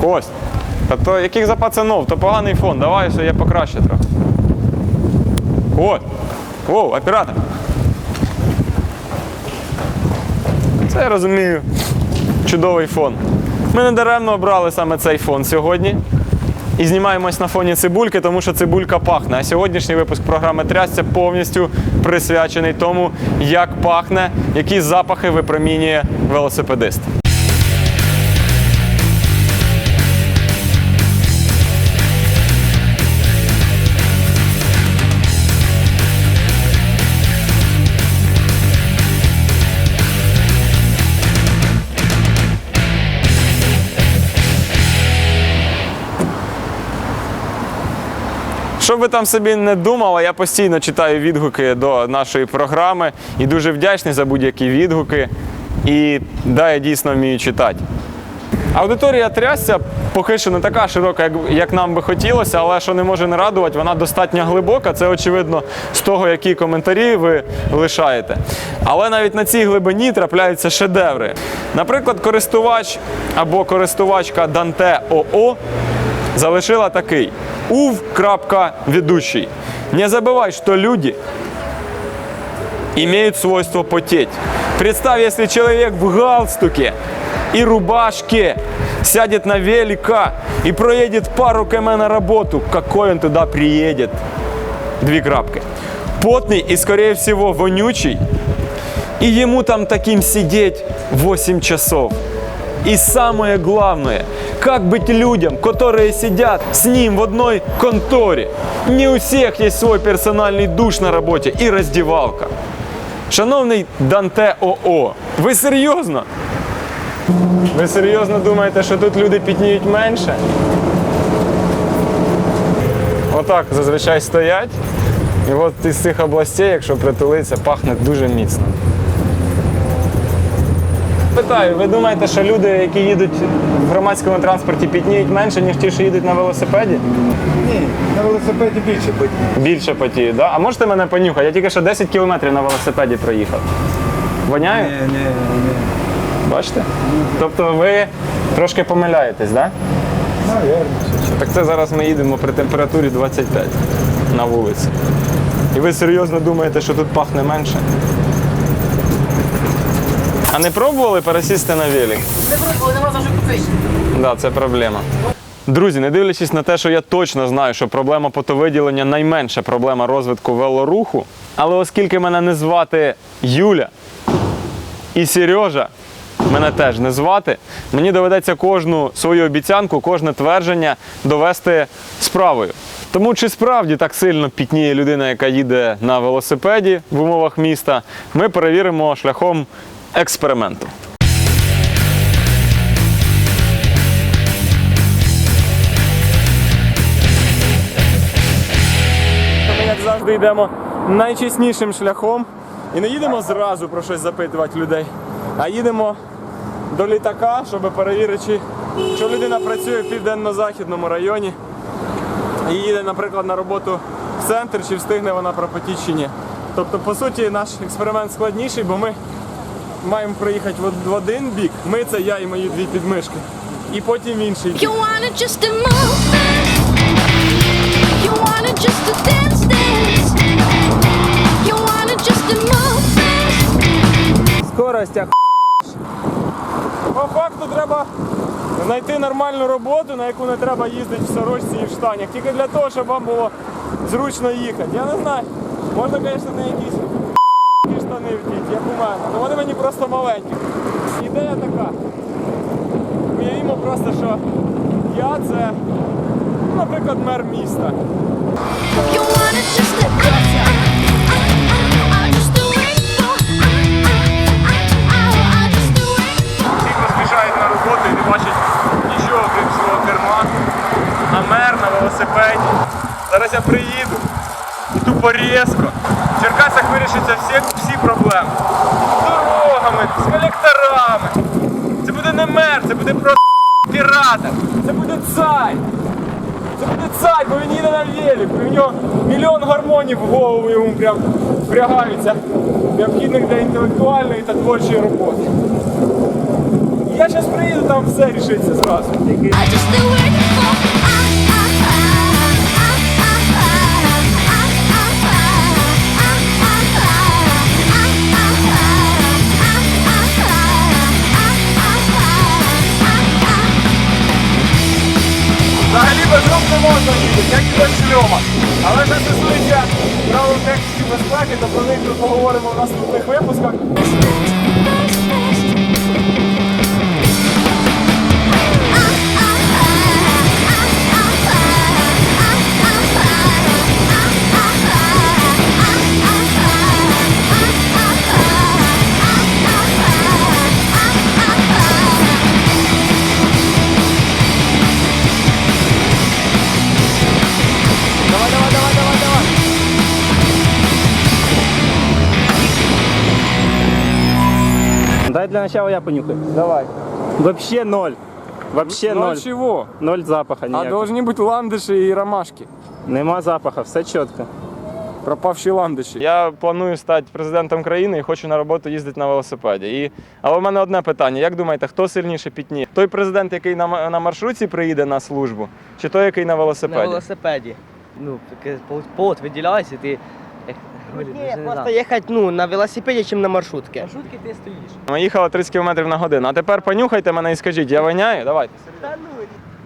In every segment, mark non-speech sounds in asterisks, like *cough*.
Кость. Та то яких за пацанов, то поганий фон. Давай, що я покраще трохи. О! О, оператор. Це я розумію. Чудовий фон. Ми не даремно обрали саме цей фон сьогодні. І знімаємось на фоні цибульки, тому що цибулька пахне. А сьогоднішній випуск програми Трясця повністю присвячений тому, як пахне, які запахи випромінює велосипедист. Що б ви там собі не думали, я постійно читаю відгуки до нашої програми і дуже вдячний за будь-які відгуки. І да, я дійсно вмію читати. Аудиторія трясця поки що не така широка, як, як нам би хотілося, але що не може не радувати, вона достатньо глибока. Це очевидно з того, які коментарі ви лишаєте. Але навіть на цій глибині трапляються шедеври. Наприклад, користувач або користувачка Dante ОО залишила такий ув. ведущий. Не забывай, что люди имеют свойство потеть. Представь, если человек в галстуке и рубашке сядет на велика и проедет пару км на работу, какой он туда приедет? Две крапки. Потный и, скорее всего, вонючий. И ему там таким сидеть 8 часов. И самое главное, как быть людям, которые сидят с ним в одной конторе. Не у всех есть свой персональный душ на работе и раздевалка. Шановний Данте ОО, ви серйозно? Ви серйозно думаєте, що тут люди пітніють менше? Отак зазвичай стоять. І от із цих областей, якщо притулитися, пахне дуже міцно. Питаю, ви думаєте, що люди, які їдуть в громадському транспорті, пітніють менше, ніж ті, що їдуть на велосипеді? Ні, на велосипеді більше бить. Більше потіють, да? А можете мене понюхати? Я тільки що 10 кілометрів на велосипеді проїхав. Воняю? Ні, ні, ні. Бачите? Тобто ви трошки помиляєтесь, так? Навірно. Так це зараз ми їдемо при температурі 25 на вулиці. І ви серйозно думаєте, що тут пахне менше? А не пробували пересісти на велик? Не пробували, нема за що купити. Да, це проблема. Друзі, не дивлячись на те, що я точно знаю, що проблема потовиділення найменша проблема розвитку велоруху, але оскільки мене не звати Юля і Сережа, мене теж не звати, мені доведеться кожну свою обіцянку, кожне твердження довести справою. Тому чи справді так сильно пітніє людина, яка їде на велосипеді в умовах міста, ми перевіримо шляхом експерименту. Ми, як завжди, йдемо найчеснішим шляхом і не їдемо зразу про щось запитувати людей, а їдемо до літака, щоб перевірити, що людина працює в південно-західному районі і їде, наприклад, на роботу в центр, чи встигне вона пропотіти чи ні. Тобто, по суті, наш експеримент складніший, бо ми маємо проїхати в один бік. Ми це я і мої дві підмишки. І потім в інший бік. You wanted just a moment. You wanted just to dance, dance. You wanted just a moment. Скорость як По факту треба знайти нормальну роботу, на яку не треба їздити в сорочці і в штанях. Тільки для того, щоб вам було зручно їхати. Я не знаю. Можна, звісно, не якісь штани вдіти, як у мене. але вони мені просто маленькі. Ідея така. Уявімо просто, що я це, ну, наприклад, мер міста. Всі поспішають на роботу і не бачать нічого, крім свого керма. А мер на велосипеді. Зараз я приїду і тупо різко. В Черкасах вирішаться всі, всі проблеми. З дорогами, з колекторами. Це буде не мер, це буде просто піратор. Це буде цай. Це буде цай, бо він їде на велику. В нього мільйон гормонів в голову йому прям впрягаються. Необхідних для інтелектуальної та творчої роботи. Я зараз приїду, там все рішиться зразу. Можна як і до шльома. Але що стосується правил техніки безпеки, то про них ми поговоримо в наступних випусках. Дай для начала я понюхаю. Давай. Вообще ноль. Вообще Ну ноль. чего? Ноль запаха А ніякого. должны быть ландыши и ромашки. Нема запаха, все чітко. Пропавші ландиші. Я планую стати президентом країни і хочу на роботу їздити на велосипеді. І... Але в мене одне питання: як думаєте, хто сильніше пітніє? Той президент, який на, м- на маршрутці приїде на службу, чи той, який на На велосипеді? велосипеді. Ну, таке пот- пот виділяється, ти. як- просто їхати ну, на велосипеді, чим на маршрутці. Маршрутки ти стоїш. Ми їхали 30 км на годину. А тепер понюхайте мене і скажіть, я воняю? Давайте.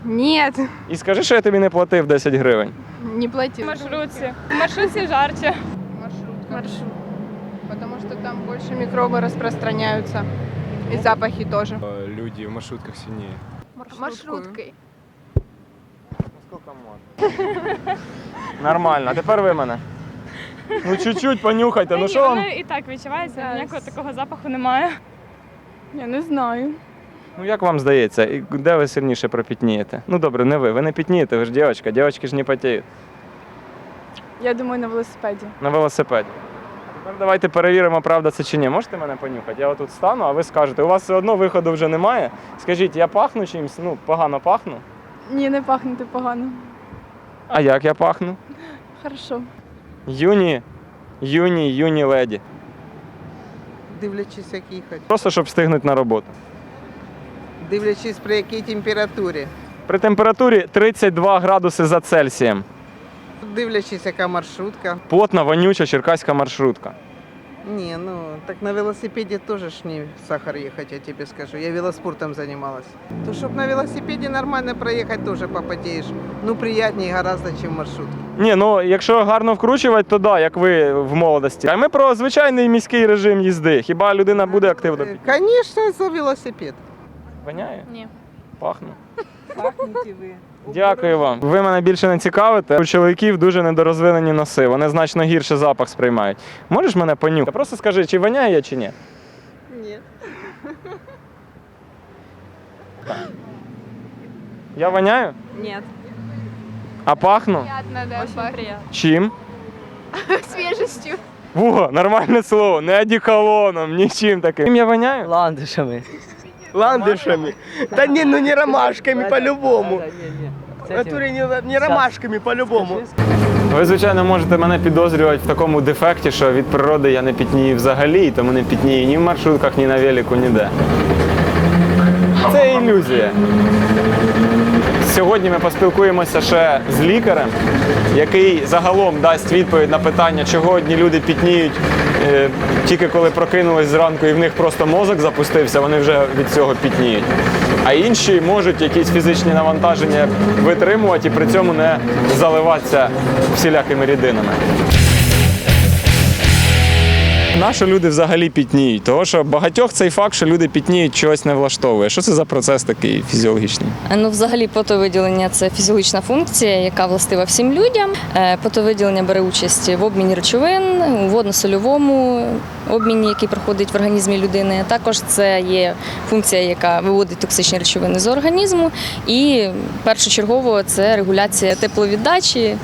Нет, І скажи, що я тобі не платив 10 гривень. не плати. В маршрутці. В маршрутці жарче. Маршрутка. Маршрут. Потому что там больше микробы распространяются. И запахи тоже. Люди в маршрутках сильніше. Маршруткой. Нормально, а тепер ви мене. Ну чуть-чуть понюхайте. Ну що вам? воно і так відчувається, ніякого такого запаху немає. Я не знаю. Ну як вам здається, і де ви сильніше пропітнієте? Ну добре, не ви. Ви не пітнієте, ви ж дівчинка, дівчатки ж не потіють. Я думаю, на велосипеді. На велосипеді. Тепер давайте перевіримо, правда це чи ні. Можете мене понюхати? Я отут стану, а ви скажете, у вас все одно виходу вже немає. Скажіть, я пахну чимось, ну, погано пахну. Ні, не пахнути погано. А як я пахну? Хорошо. Юні, юні, юні леді. Дивлячись, як їхати. Просто щоб встигнути на роботу. Дивлячись, при якій температурі. При температурі 32 градуси за Цельсієм. Дивлячись, яка маршрутка. Плотна, вонюча черкаська маршрутка. Ні, ну так на велосипеді теж ж не сахар їхати, я тебе скажу. Я велоспортом займалась. То щоб на велосипеді нормально проїхати, теж попотієш. Ну, приятніше гораздо, ніж в маршрутці. Ні, ну якщо гарно вкручувати, то да, як ви в молодості. А ми про звичайний міський режим їзди. Хіба людина буде активно під... Звісно, за велосипед. Воняє? Ні. Пахне. Пахнете ви. Дякую вам. Ви мене більше не цікавите. У чоловіків дуже недорозвинені носи. Вони значно гірше запах сприймають. Можеш мене понюхати? Просто скажи, чи воняє я, чи ні? Ні. Я воняю? Ні. А пахну? Приятно, да, пахнет. Чим? *laughs* Свежестью. Во, нормальне слово, не одеколоном, нічим таким. Чим я воняю? Ландишами. Ландишами. Та ні, ну не ромашками по-любому. Да, ні, ні. В натурі не, не ромашками по-любому. Ви, звичайно, можете мене підозрювати в такому дефекті, що від природи я не пітнію взагалі, і тому не пітнію ні в маршрутках, ні на велику, ніде. Це ілюзія. Сьогодні ми поспілкуємося ще з лікарем, який загалом дасть відповідь на питання, чого одні люди пітніють е, тільки коли прокинулись зранку і в них просто мозок запустився, вони вже від цього пітніють. А інші можуть якісь фізичні навантаження витримувати і при цьому не заливатися всілякими рідинами. Нащо люди взагалі пітніють? Того, що багатьох цей факт, що люди пітніють, чогось не влаштовує. Що це за процес такий фізіологічний? Ну, взагалі, потовиділення це фізіологічна функція, яка властива всім людям. Е, Потовиділення бере участь в обміні речовин, у водно-сольовому обміні, який проходить в організмі людини. Також це є функція, яка виводить токсичні речовини з організму. І першочергово це регуляція тепловіддачі.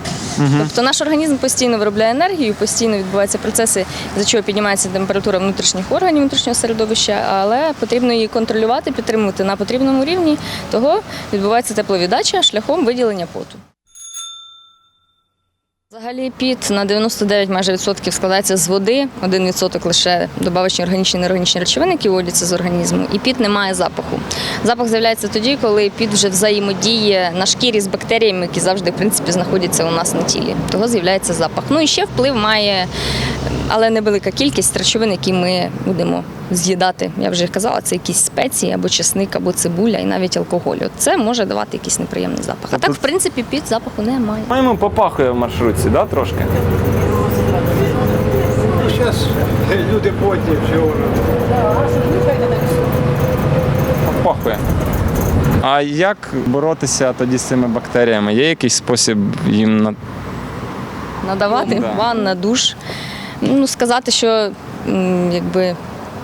Тобто наш організм постійно виробляє енергію, постійно відбуваються процеси, за чого піднімається температура внутрішніх органів, внутрішнього середовища, але потрібно її контролювати, підтримувати на потрібному рівні. Того відбувається тепловіддача шляхом виділення поту. Взагалі піт на 99 майже відсотків складається з води, 1 відсоток лише добавочні органічні неорганічні речовини, які вводяться з організму, і піт не має запаху. Запах з'являється тоді, коли піт вже взаємодіє на шкірі з бактеріями, які завжди в принципі знаходяться у нас на тілі. Того з'являється запах. Ну і ще вплив має, але невелика кількість речовин, які ми будемо з'їдати. Я вже казала, це якісь спеції або чесник, або цибуля, і навіть алкоголь. От Це може давати якийсь неприємний запах. А так, в принципі, піт запаху немає. Моєму попахує в маршрутці, да, трошки? Зараз люди потні, всього. Попахує. А як боротися тоді з цими бактеріями? Є якийсь спосіб їм на надавати Ну, да. ванна, душ. Ну, сказати, що якби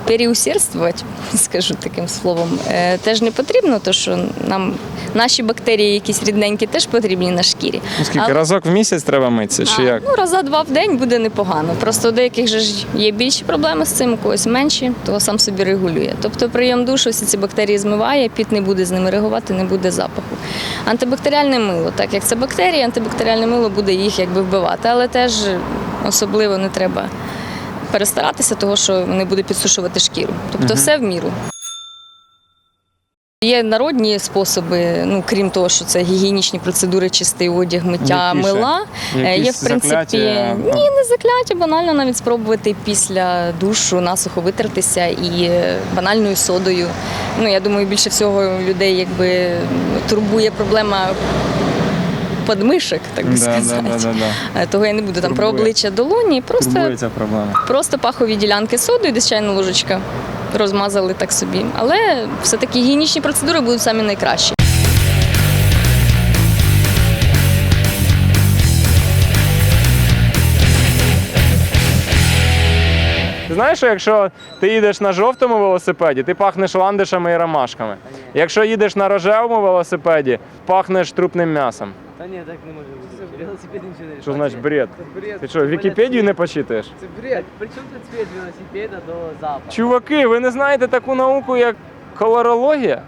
переусердствувати, *laughs* скажу таким словом, е, теж не потрібно, тому що нам наші бактерії, якісь рідненькі, теж потрібні на шкірі. ну, скільки Але- разок в місяць треба митися, чи А, як? Ну, раза два в день буде непогано. Просто у деяких же ж є більші проблеми з цим, у когось менші, того сам собі регулює. Тобто прийом душу всі ці бактерії змиває, піт не буде з ними реагувати, не буде запаху. Антибактеріальне мило, так як це бактерії, антибактеріальне мило буде їх якби вбивати, але теж особливо не треба перестаратися, того що не буде підсушувати шкіру. Тобто все в міру. Є народні способи, ну крім того, що це гігієнічні процедури, чистий одяг, миття Які мила. Е, Є в принципі закляття? ні, не закляття, банально навіть спробувати після душу насухо витертися і банальною содою. Ну я думаю, більше всього людей якби турбує проблема подмишок, так би сказати. Е, Того я не буду там про Турбує. обличчя долоні, просто, проблема. просто пахові ділянки содою, десь чайна ложечка. Розмазали так собі. Але все-таки гігієнічні процедури будуть самі найкращі. Ти знаєш, що якщо ти їдеш на жовтому велосипеді, ти пахнеш ландишами і ромашками. Якщо їдеш на рожевому велосипеді, пахнеш трупним м'ясом. Та ні, так не може бути. Велосипед нічого не Що значить бред? Бред. Ти що, Вікіпедію не почитаєш? Це бред. При чому тут цвіт велосипеда до запаху? Чуваки, ви не знаєте таку науку, як колорологія?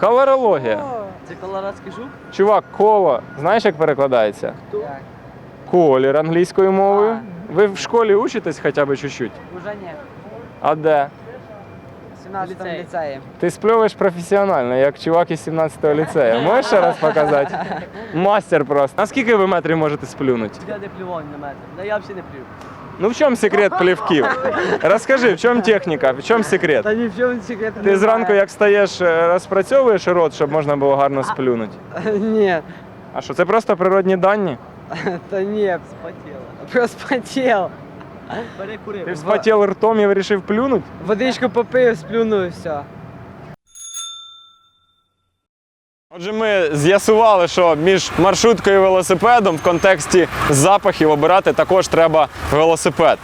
Колорологія. Це колорадський жук? Чувак, коло, знаєш, як перекладається? Так. Колір англійською мовою. Ви в школі учитесь хоча б чуть-чуть? Уже ні. А де? 17 ліцеї. Ти спльовуєш професіонально, як чувак із 17-го ліцею. Можеш ще раз показати? *laughs* Мастер просто. На скільки ви метрів можете сплюнути? Я не плював на метр. Да я взагалі не плюю. Ну в чому секрет плівків? *laughs* Розкажи, в чому техніка, в чому секрет? Та ні в чому секрет Ти зранку, як встаєш, е, розпрацьовуєш рот, щоб можна було гарно сплюнути. Ні. А що, це просто природні дані? *laughs* Та ні. Спотів. Просто спотів. Перекурив. Ти вспотів ртом і вирішив плюнути? Водичку попив, сплюнув і все. Отже, ми з'ясували, що між маршруткою і велосипедом в контексті запахів обирати також треба велосипед.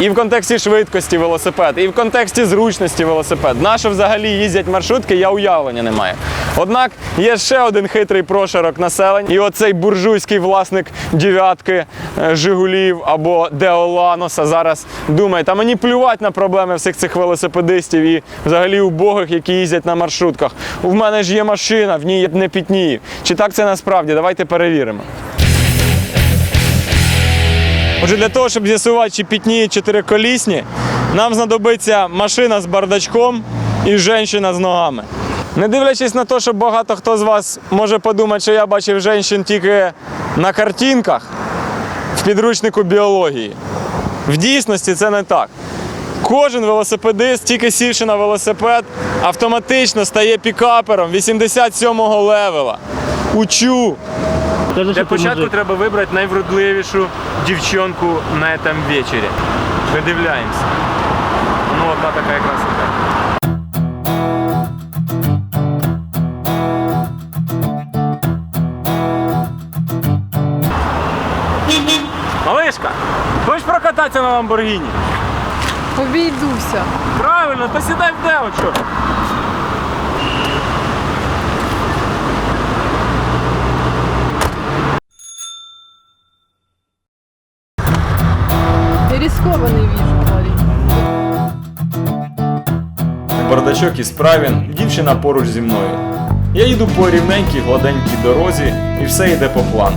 І в контексті швидкості велосипед, і в контексті зручності велосипед. На що взагалі їздять маршрутки, я уявлення не маю. Однак є ще один хитрий прошарок населення, і оцей буржуйський власник дев'ятки е, Жигулів або Деоланоса зараз думає, та мені плювати на проблеми всіх цих велосипедистів і взагалі убогих, які їздять на маршрутках. У мене ж є машина, в ній не пітнію. Чи так це насправді? Давайте перевіримо. Отже, для того, щоб з'ясувати, чи пітніють чотириколісні, нам знадобиться машина з бардачком і жінка з ногами. Не дивлячись на те, що багато хто з вас може подумати, що я бачив жінок тільки на картинках в підручнику біології. В дійсності це не так. Кожен велосипедист, тільки сівши на велосипед, автоматично стає пікапером 87-го левела. Учу! Для початку треба вибрати найвродливішу дівчонку на цьому вечорі. Видивляємося. Ну, одна така якраз іде. Малишка, хочеш прокататися на Ламборгіні? Обійдуся. Правильно, то сідай в девочку. Парень. Бардачок із правін, дівчина поруч зі мною. Я їду по рівненькій гладенькій дорозі і все йде по плану.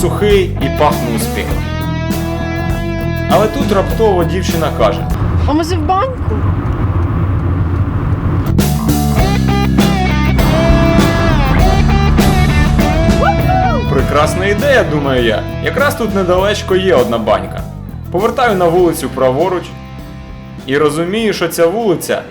сухий і пахну успіхом. Але тут раптово дівчина каже: А може в баньку? Прекрасна ідея, думаю я. Якраз тут недалечко є одна банька. Повертаю на вулицю праворуч і розумію, що ця вулиця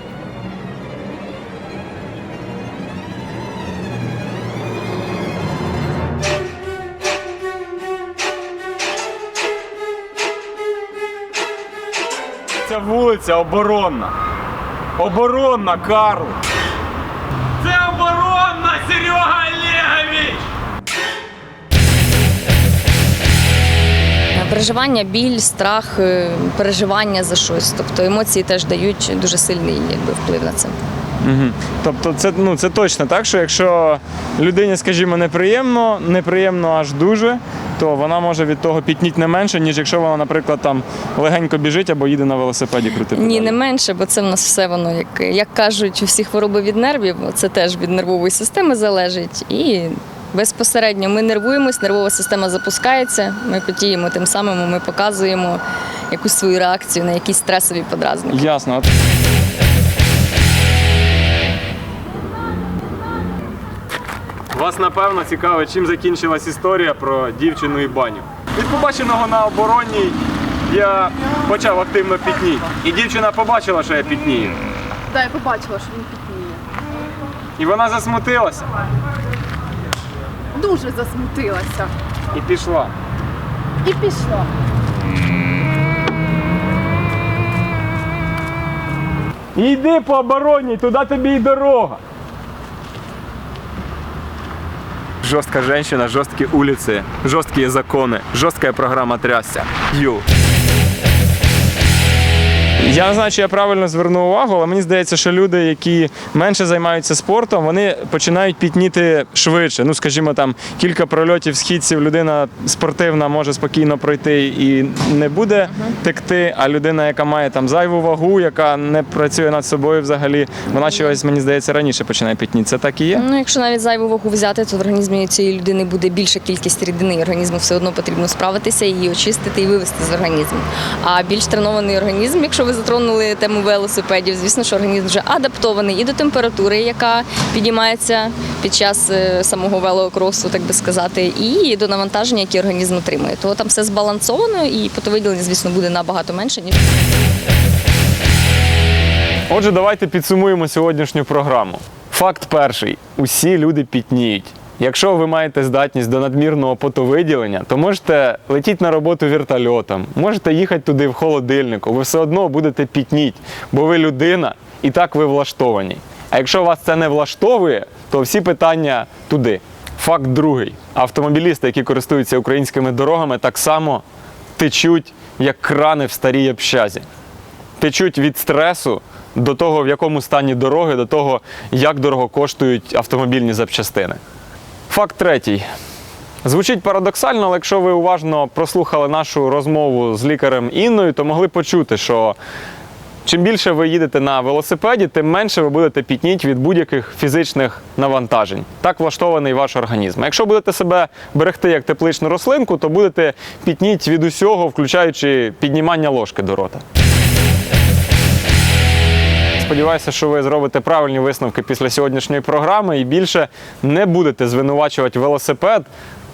Ця вулиця оборонна. Оборонна, Карл. Переживання, біль, страх, е, переживання за щось. Тобто емоції теж дають дуже сильний якби, вплив на це. Угу. Тобто, це, ну, це точно так, що якщо людині, скажімо, неприємно, неприємно аж дуже, то вона може від того пітніти не менше, ніж якщо вона, наприклад, там легенько біжить або їде на велосипеді крути. Ні, не менше, бо це в нас все воно, як, як кажуть, всі хвороби від нервів, це теж від нервової системи залежить. І безпосередньо ми нервуємось, нервова система запускається, ми потіємо, тим самим ми показуємо якусь свою реакцію на якісь стресові подразники. Ясно. Вас напевно цікавить, чим закінчилась історія про дівчину і баню. Від побаченого на оборонній я почав активно пітніти. І дівчина побачила, що я пітнію. Так, я побачила, що він пітніє. І вона засмутилася Дуже засмутилася. і пішла. І пішла. Йди по обороні, туди тобі й дорога. Жорстка жінка, жорсткі вулиці, жорсткі закони, жорстка програма трясся. Ю. Я не знаю, чи я правильно звернув увагу, але мені здається, що люди, які менше займаються спортом, вони починають пітніти швидше. Ну, скажімо, там кілька прольотів східців людина спортивна може спокійно пройти і не буде текти. А людина, яка має там зайву вагу, яка не працює над собою взагалі, вона чогось, мені здається, раніше починає пітніти. Це так і є? Ну, якщо навіть зайву вагу взяти, то в організмі цієї людини буде більша кількість рідини, і організму все одно потрібно справитися, її очистити і вивести з організму. А більш тренований організм, якщо ви затронули тему велосипедів, звісно, що організм вже адаптований і до температури, яка підіймається під час е, самого велокросу, так би сказати, і до навантаження, яке організм отримує. То там все збалансовано, і потовиділення, звісно, буде набагато менше ніж. Отже, давайте підсумуємо сьогоднішню програму. Факт перший: усі люди пітніють. Якщо ви маєте здатність до надмірного потовиділення, то можете летіти на роботу вертольотом, можете їхати туди в холодильнику, ви все одно будете пітніть, бо ви людина і так ви влаштовані. А якщо вас це не влаштовує, то всі питання туди. Факт другий: автомобілісти, які користуються українськими дорогами, так само течуть як крани в старій общазі течуть від стресу до того, в якому стані дороги, до того, як дорого коштують автомобільні запчастини. Факт третій. Звучить парадоксально, але якщо ви уважно прослухали нашу розмову з лікарем Інною, то могли почути, що чим більше ви їдете на велосипеді, тим менше ви будете пітніти від будь-яких фізичних навантажень. Так влаштований ваш організм. А якщо будете себе берегти як тепличну рослинку, то будете пітніти від усього, включаючи піднімання ложки до рота. Сподіваюся, що ви зробите правильні висновки після сьогоднішньої програми і більше не будете звинувачувати велосипед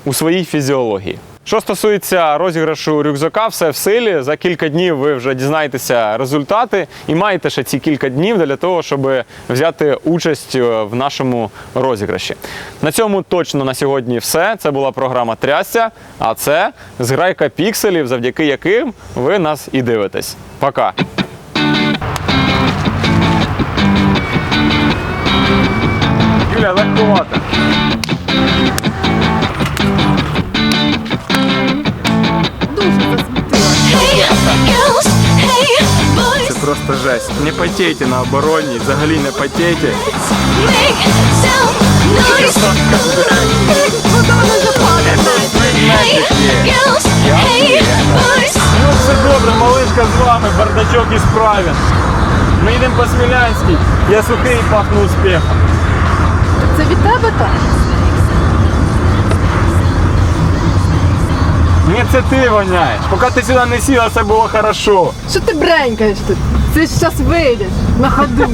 у своїй фізіології. Що стосується розіграшу рюкзака, все в силі. За кілька днів ви вже дізнаєтеся результати і маєте ще ці кілька днів для того, щоб взяти участь е, в нашому розіграші. На цьому точно на сьогодні все. Це була програма Трясся, а це зграйка пікселів, завдяки яким ви нас і дивитесь. Пока! Юля, легковато. Це просто жесть. Не потейте на обороні, взагалі не потейте. Ну все добре, малишка з вами, бардачок і справен. Ми йдемо по Смілянській, я сухий і пахну успіхом. Це від тебе так? Ні, це ти воняєш. Поки ти сюди не сіла, все було хорошо. Що ти бренькаєш тут? Ти ж зараз вийдеш на ходу.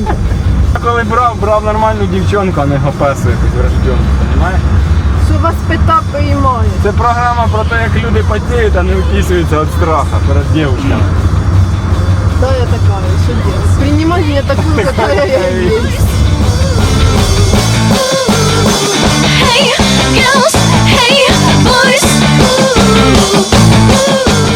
Я коли брав, брав нормальну дівчонку, а не гопесу якусь врожденку, розумієш? Що вас пита приймає? Це програма про те, як люди потіють, а не вписуються від страха перед дівчинами. Да, я такая, що делать? Принимай меня такую, какая я есть. *laughs* Hey girls, hey boys, ooh, ooh.